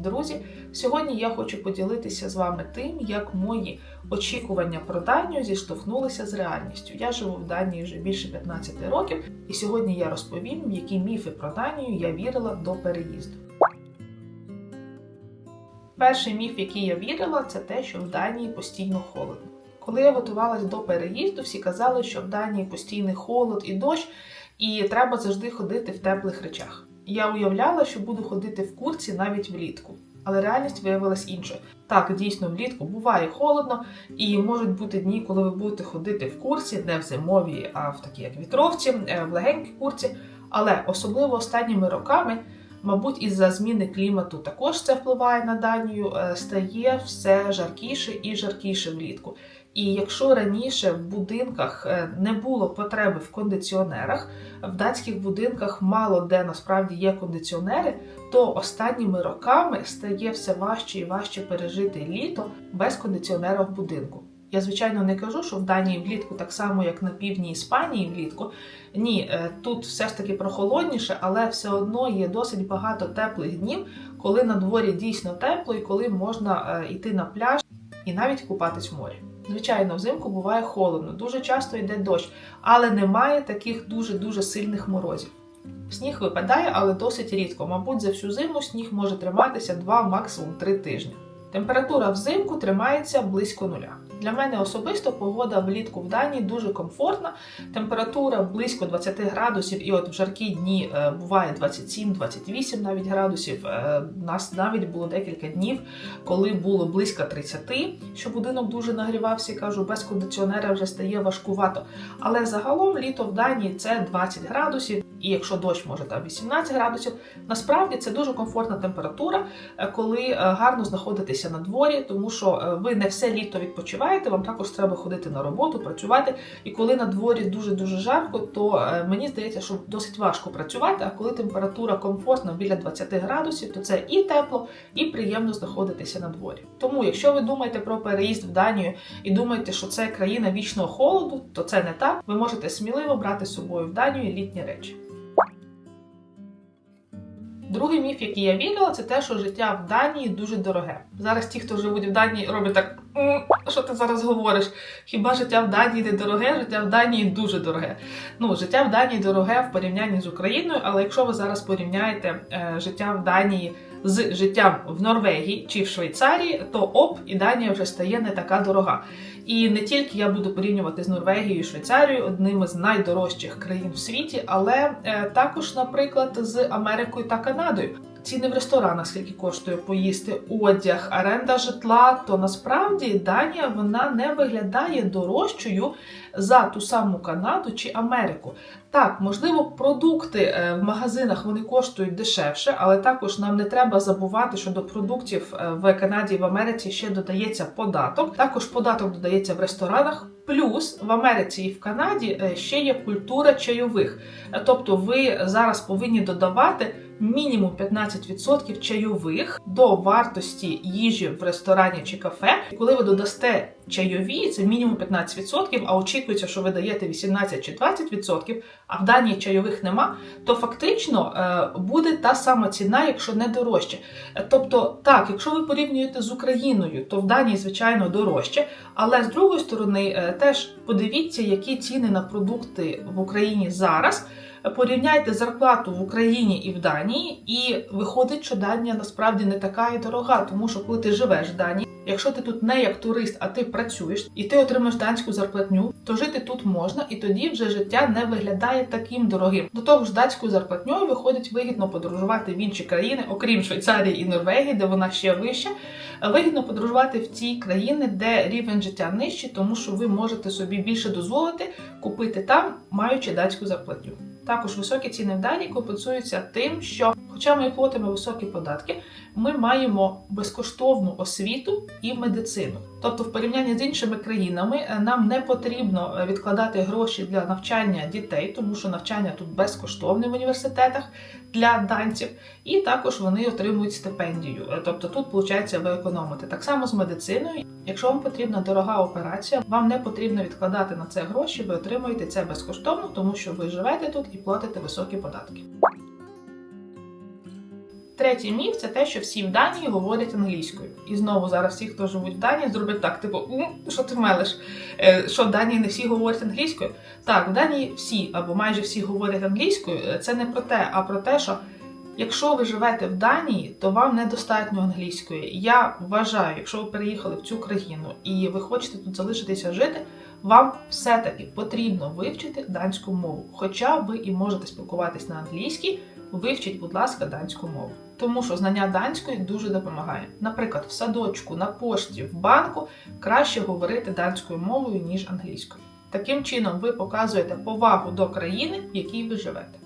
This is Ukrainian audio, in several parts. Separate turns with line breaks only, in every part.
друзі! Сьогодні я хочу поділитися з вами тим, як мої очікування про Данію зіштовхнулися з реальністю. Я живу в Данії вже більше 15 років, і сьогодні я розповім, які міфи про Данію я вірила до переїзду. Перший міф, який я вірила, це те, що в Данії постійно холодно. Коли я готувалась до переїзду, всі казали, що в Данії постійний холод і дощ, і треба завжди ходити в теплих речах. Я уявляла, що буду ходити в курці навіть влітку, але реальність виявилась іншою. Так, дійсно, влітку буває холодно, і можуть бути дні, коли ви будете ходити в курці, не в зимовій, а в такій як вітровці, е, в легенькій курці. Але особливо останніми роками, мабуть, із-за зміни клімату також це впливає на Данію, е, стає все жаркіше і жаркіше влітку. І якщо раніше в будинках е, не було потреби в кондиціонерах, в датських будинках мало де насправді є кондиціонери, то останніми роками стає все важче і важче пережити літо без кондиціонера в будинку. Я, звичайно, не кажу, що в Данії влітку так само, як на півдні Іспанії влітку. Ні, е, тут все ж таки прохолодніше, але все одно є досить багато теплих днів, коли на дворі дійсно тепло і коли можна е, йти на пляж і навіть купатись в морі. Звичайно, взимку буває холодно, дуже часто йде дощ, але немає таких дуже-дуже сильних морозів. Сніг випадає, але досить рідко. Мабуть, за всю зиму сніг може триматися 2, максимум 3 тижні. Температура взимку тримається близько нуля. Для мене особисто погода влітку в Данії дуже комфортна. Температура близько 20 градусів, і от в жаркі дні е, буває 27-28 навіть градусів. Е, У нас навіть було декілька днів, коли було близько 30, що будинок дуже нагрівався. Кажу, без кондиціонера вже стає важкувато. Але загалом літо в Данії це 20 градусів. І якщо дощ може там 18 градусів, насправді це дуже комфортна температура, е, коли е, гарно знаходитися на дворі, тому що е, ви не все літо відпочиваєте, вам також треба ходити на роботу, працювати. І коли на дворі дуже дуже жарко, то мені здається, що досить важко працювати. А коли температура комфортна біля 20 градусів, то це і тепло, і приємно знаходитися на дворі. Тому, якщо ви думаєте про переїзд в Данію і думаєте, що це країна вічного холоду, то це не так. Ви можете сміливо брати з собою в Данію літні речі. Другий міф, який я вірила, це те, що життя в Данії дуже дороге. Зараз ті, хто живуть в Данії, роблять так: що ти зараз говориш? Хіба життя в Данії не дороге? Життя в Данії дуже дороге. Ну, життя в Данії дороге в порівнянні з Україною, але якщо ви зараз порівняєте е, життя в Данії з життям в Норвегії чи в Швейцарії, то оп, і Данія вже стає не така дорога. І не тільки я буду порівнювати з Норвегією і Швейцарією, одними з найдорожчих країн в світі, але е, також, наприклад, з Америкою та Канадою. Ціни в ресторанах, скільки коштує поїсти одяг, оренда житла, то насправді Данія вона не виглядає дорожчою за ту саму Канаду чи Америку. Так, можливо, продукти е, в магазинах вони коштують дешевше, але також нам не треба забувати, що до продуктів е, в Канаді і в Америці ще додається податок. Також податок додається в ресторанах. Плюс в Америці і в Канаді е, ще є культура чайових. Тобто ви зараз повинні додавати мінімум 15% чайових до вартості їжі в ресторані чи кафе. Коли ви додасте чайові, це мінімум 15%, а очікується, що ви даєте 18 чи 20%, а в Данії чайових нема, то фактично е, буде та сама ціна, якщо не дорожче. Тобто, так, якщо ви порівнюєте з Україною, то в Данії, звичайно, дорожче. Але з другої сторони, е, теж подивіться, які ціни на продукти в Україні зараз. Порівняйте зарплату в Україні і в Данії, і виходить, що Данія насправді не така і дорога, тому що коли ти живеш в Данії, якщо ти тут не як турист, а ти працюєш і ти отримаєш данську зарплатню, то жити тут можна, і тоді вже життя не виглядає таким дорогим. До того ж, датською зарплатньою виходить вигідно подорожувати в інші країни, окрім Швейцарії і Норвегії, де вона ще вища. Вигідно подорожувати в ті країни, де рівень життя нижчий, тому що ви можете собі більше дозволити купити там, маючи датську зарплатню. Також високі ціни в Данії компенсуються тим, що, хоча ми платимо високі податки, ми маємо безкоштовну освіту і медицину. Тобто, в порівнянні з іншими країнами е, нам не потрібно е, відкладати гроші для навчання дітей, тому що навчання тут безкоштовне в університетах для данців, і також вони отримують стипендію. Е, тобто тут виходить ви економите. Так само з медициною. Якщо вам потрібна дорога операція, вам не потрібно відкладати на це гроші, ви отримуєте це безкоштовно, тому що ви живете тут і платите високі податки. Третій міф це те, що всі в Данії говорять англійською. І знову зараз всі, хто живуть в Данії, зроблять так: типу, що ти мелиш? Е, Що в Данії не всі говорять англійською? Так, в Данії всі або майже всі говорять англійською. Е, Це не про те, а про те, що якщо ви живете в Данії, то вам недостатньо англійської. Я вважаю, якщо ви переїхали в цю країну і ви хочете тут залишитися жити, вам все-таки потрібно вивчити данську мову. Хоча ви і можете спілкуватись на англійській, вивчіть, будь ласка, данську мову. Тому що знання данської дуже допомагає. Наприклад, в садочку, на пошті, в банку краще говорити данською мовою, ніж англійською. Таким чином, ви показуєте повагу до країни, в якій ви живете.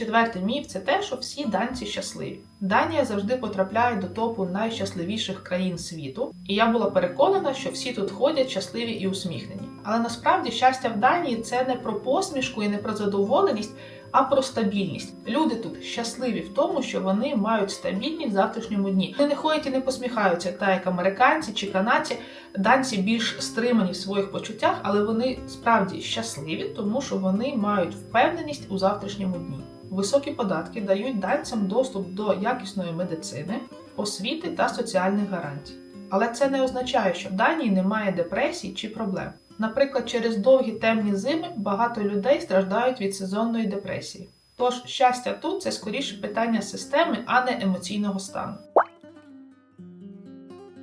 Четвертий міф це те, що всі данці щасливі. Данія завжди потрапляє до топу найщасливіших країн світу, і я була переконана, що всі тут ходять щасливі і усміхнені. Але насправді щастя в Данії це не про посмішку і не про задоволеність, а про стабільність. Люди тут щасливі в тому, що вони мають стабільність в завтрашньому дні. Вони не ходять і не посміхаються, так як американці чи канадці. Данці більш стримані в своїх почуттях, але вони справді щасливі, тому що вони мають впевненість у завтрашньому дні. Високі податки дають данцям доступ до якісної медицини, освіти та соціальних гарантій. Але це не означає, що в Данії немає депресій чи проблем. Наприклад, через довгі темні зими багато людей страждають від сезонної депресії. Тож щастя тут це скоріше питання системи, а не емоційного стану.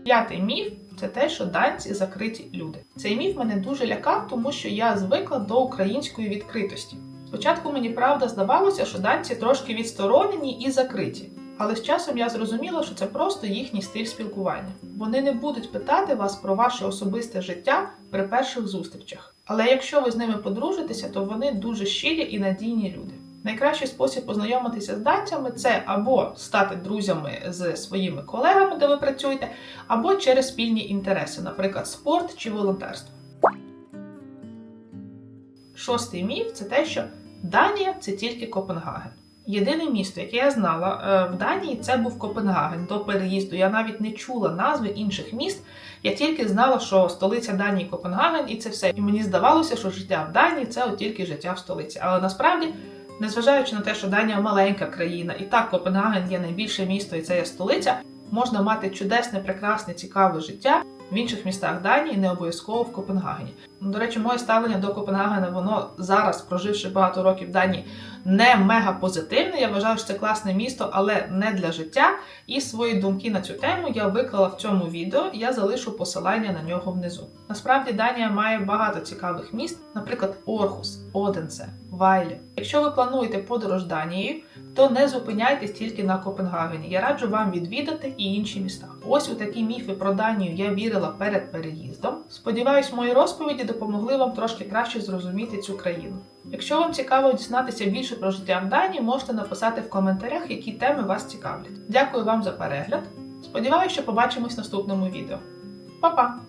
П'ятий міф це те, що данці закриті люди. Цей міф мене дуже лякав, тому що я звикла до української відкритості. Спочатку мені правда здавалося, що данці трошки відсторонені і закриті. Але з часом я зрозуміла, що це просто їхній стиль спілкування. Вони не будуть питати вас про ваше особисте життя при перших зустрічах. Але якщо ви з ними подружитеся, то вони дуже щирі і надійні люди. Найкращий спосіб познайомитися з данцями це або стати друзями з своїми колегами, де ви працюєте, або через спільні інтереси, наприклад, спорт чи волонтерство. Шостий міф це те, що Данія це тільки Копенгаген. Єдине місто, яке я знала е, в Данії, це був Копенгаген до переїзду. Я навіть не чула назви інших міст. Я тільки знала, що столиця Данії Копенгаген, і це все. І мені здавалося, що життя в Данії це от тільки життя в столиці. Але насправді, незважаючи на те, що Данія маленька країна, і так Копенгаген є найбільше місто, і це є столиця, можна мати чудесне, прекрасне, цікаве життя. В інших містах Данії не обов'язково в Копенгагені. До речі, моє ставлення до Копенгагена, воно зараз, проживши багато років в Данії, не мега позитивне. Я вважаю, що це класне місто, але не для життя. І свої думки на цю тему я виклала в цьому відео. Я залишу посилання на нього внизу. Насправді Данія має багато цікавих міст, наприклад, Орхус, Оденсе, Вайлі. Якщо ви плануєте подорож Данією, то не зупиняйтесь тільки на Копенгагені. Я раджу вам відвідати і інші міста. Ось у такі міфи про Данію я вірила перед переїздом. Сподіваюсь, мої розповіді допомогли вам трошки краще зрозуміти цю країну. Якщо вам цікаво дізнатися більше про життя в Данії, можете написати в коментарях, які теми вас цікавлять. Дякую вам за перегляд. Сподіваюся, що побачимось в наступному відео. Па-па!